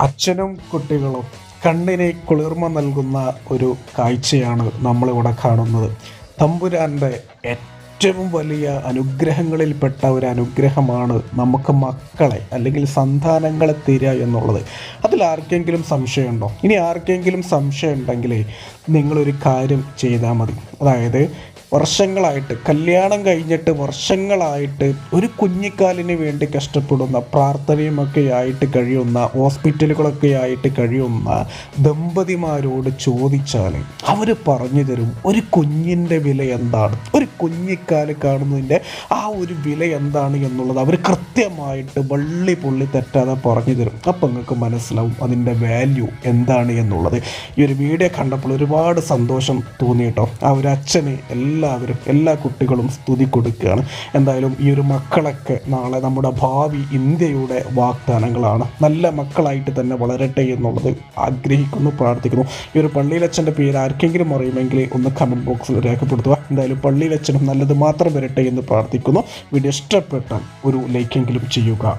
അച്ഛനും കുട്ടികളും കണ്ണിന് കുളിർമ നൽകുന്ന ഒരു കാഴ്ചയാണ് നമ്മളിവിടെ കാണുന്നത്. തമ്പുരാന്റെ ഏറ്റവും വലിയ അനുഗ്രഹങ്ങളിൽപ്പെട്ട ഒരു അനുഗ്രഹമാണ് നമുക്ക് മക്കളെ അല്ലെങ്കിൽ സന്താനങ്ങളെ തരിക എന്നുള്ളത്. അതിൽ ആർക്കെങ്കിലും സംശയമുണ്ടോ? ഇനി ആർക്കെങ്കിലും സംശയം ഉണ്ടെങ്കിൽ നിങ്ങളൊരു കാര്യം ചെയ്താൽ മതി. അതായത് വർഷങ്ങളായിട്ട് കല്യാണം കഴിഞ്ഞിട്ട് വർഷങ്ങളായിട്ട് ഒരു കുഞ്ഞിക്കാലിന് വേണ്ടി കഷ്ടപ്പെടുന്ന പ്രാർത്ഥനയുമൊക്കെ ആയിട്ട് കഴിയുന്ന ഹോസ്പിറ്റലുകളൊക്കെ ആയിട്ട് കഴിയുന്ന ദമ്പതിമാരോട് ചോദിച്ചാൽ അവർ പറഞ്ഞു തരും ഒരു കുഞ്ഞിന്റെ വില എന്താണ്? ഒരു കുഞ്ഞിക്കാൽ കാണുന്നതിന്റെ ആ ഒരു വില എന്താണ് എന്നുള്ളത് അവർ കൃത്യമായിട്ട് വള്ളി പുള്ളി തെറ്റാതെ പറഞ്ഞു തരും. അപ്പം നിങ്ങൾക്ക് മനസ്സിലാവും അതിന്റെ വാല്യൂ എന്താണ് എന്നുള്ളത്. ഈ ഒരു വീഡിയോ കണ്ടപ്പോൾ ഒരുപാട് സന്തോഷം തോന്നിയിട്ടോ? ആ ഒരു അച്ഛന് എല്ലാവരും എല്ലാ കുട്ടികളും സ്തുതി കൊടുക്കുകയാണ്. എന്തായാലും ഈ ഒരു മക്കളൊക്കെ നാളെ നമ്മുടെ ഭാവി ഇന്ത്യയുടെ വാഗ്ദാനങ്ങളാണ്. നല്ല മക്കളായിട്ട് തന്നെ വളരട്ടെ എന്നുള്ളത് ആഗ്രഹിക്കുന്നു പ്രാർത്ഥിക്കുന്നു. ഈ ഒരു പള്ളിയിലച്ഛന്റെ പേര് ആർക്കെങ്കിലും അറിയുമെങ്കിൽ ഒന്ന് കമന്റ് ബോക്സിൽ രേഖപ്പെടുത്തുക. എന്തായാലും പള്ളിയിലച്ഛനും നല്ലത് മാത്രം വരട്ടെ എന്ന് പ്രാർത്ഥിക്കുന്നു. വീഡിയോ ഇഷ്ടപ്പെട്ടാൽ ഒരു ലൈക്കെങ്കിലും ചെയ്യുക.